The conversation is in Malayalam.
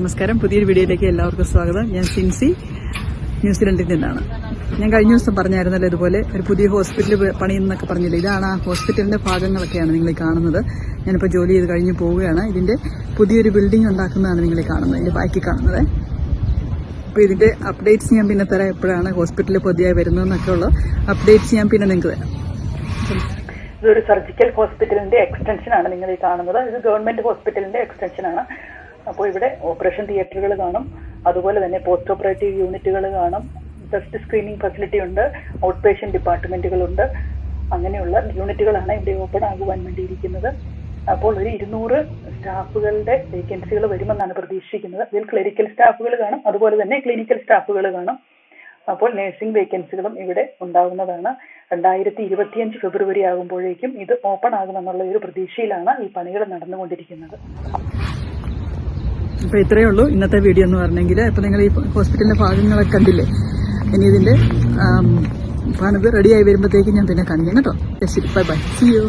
നമസ്കാരം. പുതിയൊരു വീഡിയോയിലേക്ക് എല്ലാവർക്കും സ്വാഗതം. ഞാൻ സിൻസി. ന്യൂസിലൻഡിൽ നിന്നാണ്. ഞാൻ കഴിഞ്ഞ ദിവസം പറഞ്ഞായിരുന്നല്ലോ ഇതുപോലെ ഒരു പുതിയ ഹോസ്പിറ്റൽ പണിയെന്നൊക്കെ പറഞ്ഞില്ലേ? ഇതാണ് ആ ഹോസ്പിറ്റലിന്റെ ഭാഗങ്ങളൊക്കെയാണ് നിങ്ങൾ കാണുന്നത്. ഞാനിപ്പോൾ ജോലി ചെയ്ത് കഴിഞ്ഞ് പോവുകയാണ്. ഇതിന്റെ പുതിയൊരു ബിൽഡിംഗ് ഉണ്ടാക്കുന്നതാണ് നിങ്ങൾ കാണുന്നത്. ഇതിന്റെ ബാക്കി കാണുന്നത്. അപ്പോൾ ഇതിന്റെ അപ്ഡേറ്റ്സ് ഞാൻ പിന്നെ തരാം. എപ്പോഴാണ് ഹോസ്പിറ്റലിൽ പുതിയായി വരുന്നതെന്നൊക്കെ ഉള്ള അപ്ഡേറ്റ്സ് ഞാൻ പിന്നെ നിങ്ങൾക്ക് തരാം. ഇതൊരു സർജിക്കൽ ഹോസ്പിറ്റലിന്റെ എക്സ്റ്റൻഷൻ ആണ് നിങ്ങൾ ഈ കാണുന്നത്. ഇത് ഗവൺമെന്റ് ഹോസ്പിറ്റലിന്റെ എക്സ്റ്റൻഷൻ ആണ്. അപ്പോൾ ഇവിടെ ഓപ്പറേഷൻ തിയേറ്ററുകൾ കാണും. അതുപോലെ തന്നെ പോസ്റ്റ് ഓപ്പറേറ്റീവ് യൂണിറ്റുകൾ കാണും. ടെസ്റ്റ് സ്ക്രീനിങ് ഫെസിലിറ്റി ഉണ്ട്. ഔട്ട് പേഷ്യന്റ് ഡിപ്പാർട്ട്മെന്റുകളുണ്ട് അങ്ങനെയുള്ള യൂണിറ്റുകളാണ് ഇവിടെ ഓപ്പൺ ആകുവാൻ വേണ്ടിയിരിക്കുന്നത്. അപ്പോൾ ഒരു ഇരുന്നൂറ് സ്റ്റാഫുകളുടെ വേക്കൻസികൾ വരുമെന്നാണ് പ്രതീക്ഷിക്കുന്നത്. ഇതിൽ ക്ലിനിക്കൽ സ്റ്റാഫുകൾ കാണും. അതുപോലെ തന്നെ ക്ലിനിക്കൽ സ്റ്റാഫുകൾ കാണും. അപ്പോൾ നഴ്സിംഗ് വേക്കൻസികളും ഇവിടെ ഉണ്ടാകുന്നതാണ് രണ്ടായിരത്തി ഇരുപത്തിയഞ്ച് ഫെബ്രുവരി ആകുമ്പോഴേക്കും ഇത് ഓപ്പൺ ആകുമെന്നുള്ള ഒരു പ്രതീക്ഷയിലാണ് ഈ പണികൾ നടന്നുകൊണ്ടിരിക്കുന്നത്. അപ്പൊ ഇത്രയേ ഉള്ളൂ ഇന്നത്തെ വീഡിയോ എന്ന് പറഞ്ഞെങ്കിൽ ഇപ്പൊ നിങ്ങൾ ഈ ഹോസ്പിറ്റലിന്റെ ഭാഗങ്ങളൊക്കെ കണ്ടില്ലേ ഇനി ഇതിന്റെ പണിത് റെഡിയായി വരുമ്പോഴത്തേക്കും ഞാൻ പിന്നെ കാണിക്കാം കേട്ടോ ശരി ബൈ ബൈ സി യു